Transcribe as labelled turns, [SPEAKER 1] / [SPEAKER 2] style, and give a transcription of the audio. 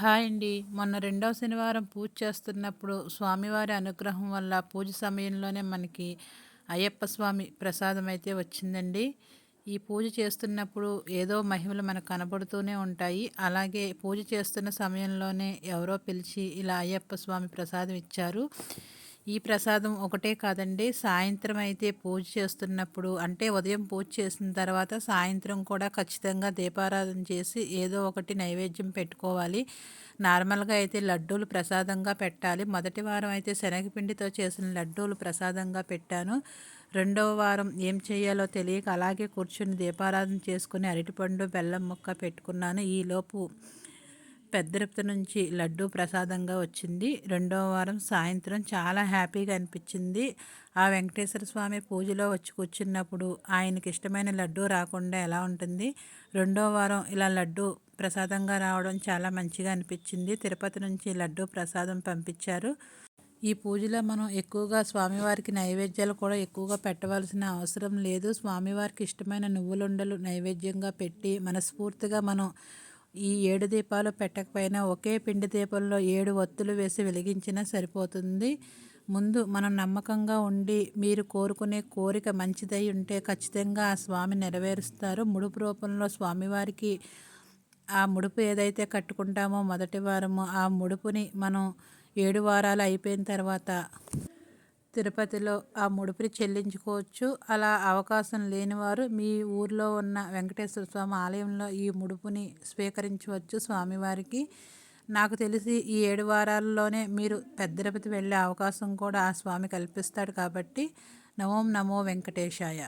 [SPEAKER 1] Hi అండి. మొన్న రెండవ శనివారం పూజ చేస్తున్నప్పుడు స్వామివారి అనుగ్రహం వల్ల పూజ సమయంలోనే మనకి అయ్యప్ప స్వామి ప్రసాదం అయితే వచ్చిందండి. ఈ పూజ చేస్తున్నప్పుడు ఏదో మహిమలు మనకు కనబడుతూనే ఉంటాయి. అలాగే పూజ చేస్తున్న సమయంలోనే ఎవరో పిలిచి ఇలా అయ్యప్ప స్వామి ప్రసాదం ఇచ్చారు. ఈ ప్రసాదం ఒకటే కాదండి. సాయంత్రం అయితే పూజ చేస్తున్నప్పుడు అంటే ఉదయం పూజ చేసిన తర్వాత సాయంత్రం కూడా ఖచ్చితంగా దీపారాధన చేసి ఏదో ఒకటి నైవేద్యం పెట్టుకోవాలి. నార్మల్గా అయితే లడ్డూలు ప్రసాదంగా పెట్టాలి. మొదటి వారం అయితే శనగపిండితో చేసిన లడ్డూలు ప్రసాదంగా పెట్టాను. రెండవ వారం ఏం చేయాలో తెలియక అలాగే కూర్చుని దీపారాధన చేసుకుని అరటిపండు బెల్లం ముక్క పెట్టుకున్నాను. ఈలోపు పెద్దరిప్త నుంచి లడ్డు ప్రసాదంగా వచ్చింది. రెండవ వారం సాయంత్రం చాలా హ్యాపీగా అనిపించింది. ఆ వెంకటేశ్వర స్వామి పూజలో వచ్చి కూర్చున్నప్పుడు ఆయనకి ఇష్టమైన లడ్డు రాకుండా ఎలా ఉంటుంది? రెండో వారం ఇలా లడ్డు ప్రసాదంగా రావడం చాలా మంచిగా అనిపించింది. తిరుపతి నుంచి లడ్డు ప్రసాదం పంపించారు. ఈ పూజలో మనం ఎక్కువగా స్వామివారికి నైవేద్యాలు కూడా ఎక్కువగా పెట్టవలసిన అవసరం లేదు. స్వామివారికి ఇష్టమైన నువ్వులుండలు నైవేద్యంగా పెట్టి మనస్ఫూర్తిగా మనం ఈ ఏడు దీపాలు పెట్టకపోయినా ఒకే పిండి దీపంలో ఏడు ఒత్తులు వేసి వెలిగించినా సరిపోతుంది. ముందు మనం నమ్మకంగా ఉండి మీరు కోరుకునే కోరిక మంచిదై ఉంటే ఖచ్చితంగా ఆ స్వామి నెరవేరుస్తారు. ముడుపు రూపంలో స్వామివారికి ఆ ముడుపు ఏదైతే కట్టుకుంటామో మొదటి వారము ఆ ముడుపుని మనం ఏడు వారాలు అయిపోయిన తర్వాత తిరుపతిలో ఆ ముడుపుని చెల్లించుకోవచ్చు. అలా అవకాశం లేనివారు మీ ఊర్లో ఉన్న వెంకటేశ్వర స్వామి ఆలయంలో ఈ ముడుపుని స్వీకరించవచ్చు స్వామివారికి. నాకు తెలిసి ఈ ఏడు వారాల్లోనే మీరు పెద్ద తిరుపతి వెళ్ళే అవకాశం కూడా ఆ స్వామి కల్పిస్తాడు కాబట్టి నమోం నమో వెంకటేశాయ.